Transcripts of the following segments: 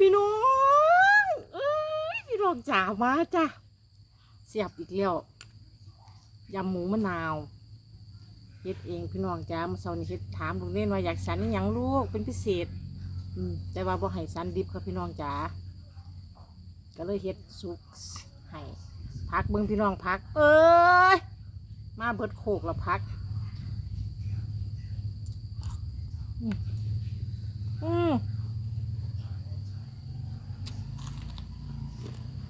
พี่น้องเอ้ยพี่น้องจ๋ามาจ้ะเสียบอีกแล้วยำหมูมะนาวเฮ็ดเองพี่น้องจ๋ามาเช้านี้เฮ็ดถามลุงเล่นว่าอยากสันอหยังลูกเป็นพิเศษ อืมแต่ว่าบ่ให้สันดิบครับพี่น้องจ๋าก็เลยเฮ็ดสุกให้พักเบิ่งพี่น้องพัก เอ้ยมาเบิดโขกแล้วพักอืมอืมอืมอืมอืม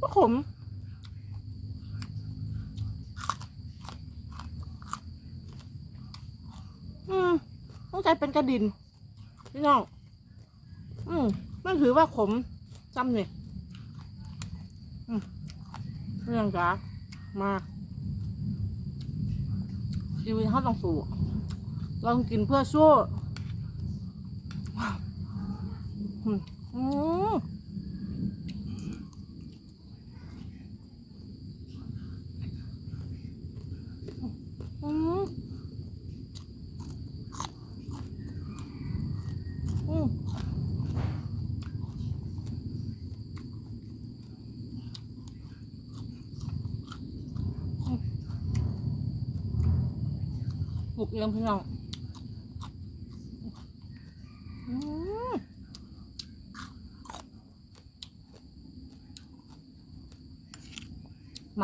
ก็ขมอืมต้องใจเป็นกระดินพี่น้อง อืมมันถือว่าขมจำเนี่ยอืมเรื่องจ้ามาชีวิตเขาต้องสู้ เราต้องกินเพื่อสู้อืมอืมอืมอืมปลุกเองพี่น้อง หม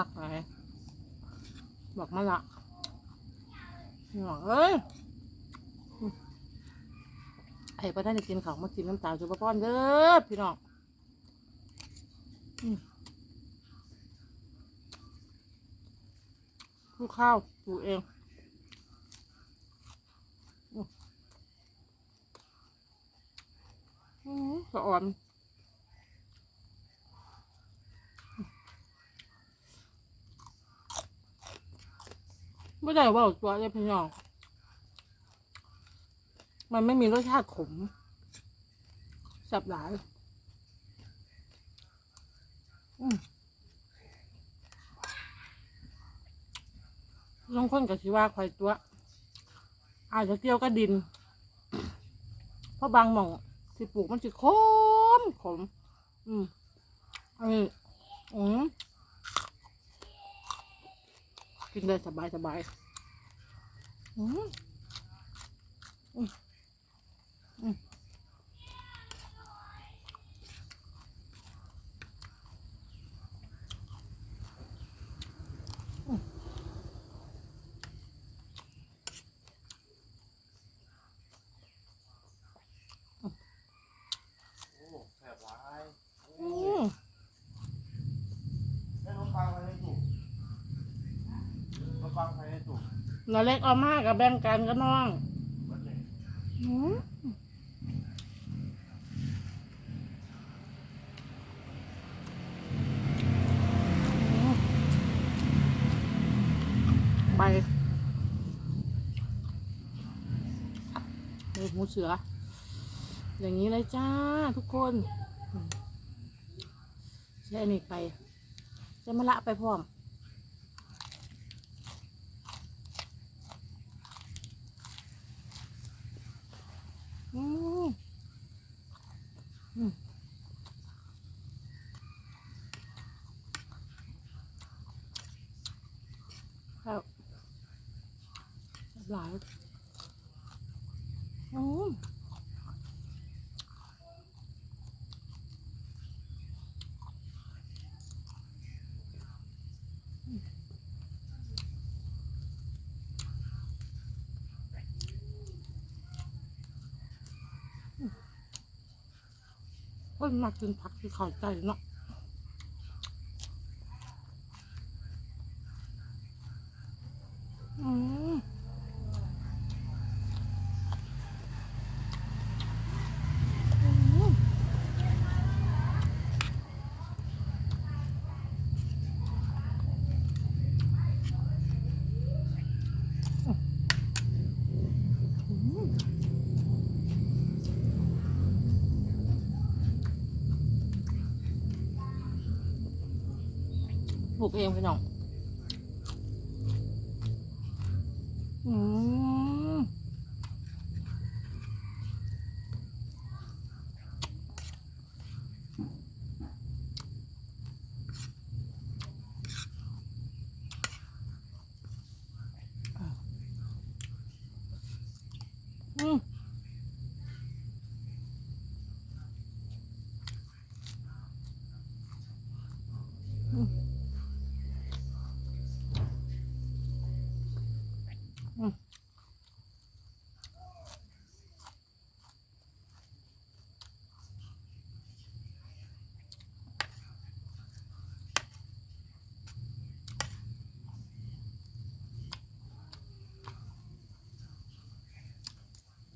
ักอะไรบอกมาละพี่น้องเอ้ยไอ้ประธานจะกินข้าวมากินน้ำตาลจุบป้อนเด้อพี่น้องลูกข้าวปลูกเองอืมอืม สะอ่อนไม่ได้ว่าตัวเลยพี่น้อง มันไม่มีรสชาติขม สับหลายลงคนกับชิว่าควายตัว อาจจะเกี่ยวกับดิน เพราะบางหม่อง ปลูกมันสิขมขมอืมอันนี้อืมกินได้สบายสบายอืมโอ้แสบหลาย อืม ได้ขนมปังไปในตู้ขนมปังไปในตู้ นาเล็กเอามากกับแบ่งกันก็น้องมันเนี่ยอืมใบเนื้อหมูเสือ อย่างนี้เลยจ้าทุกคนใช้อันนี้ไปใช้มะละไปพร้อม อืมอืม ครับหลายอืม คนมากินผักที่เขาใจเนาะ ปลูกเองพี่น้องอืมอืมอืมอืม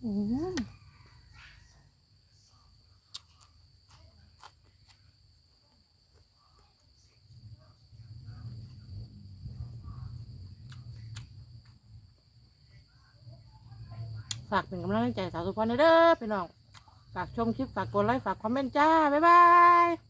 อืมฝากเป็นกำลังใจสาวสุพรรณเด้อพี่น้อง ฝากชมคลิป ฝากกดไลค์ ฝากคอมเมนต์จ้า บ๊ายบาย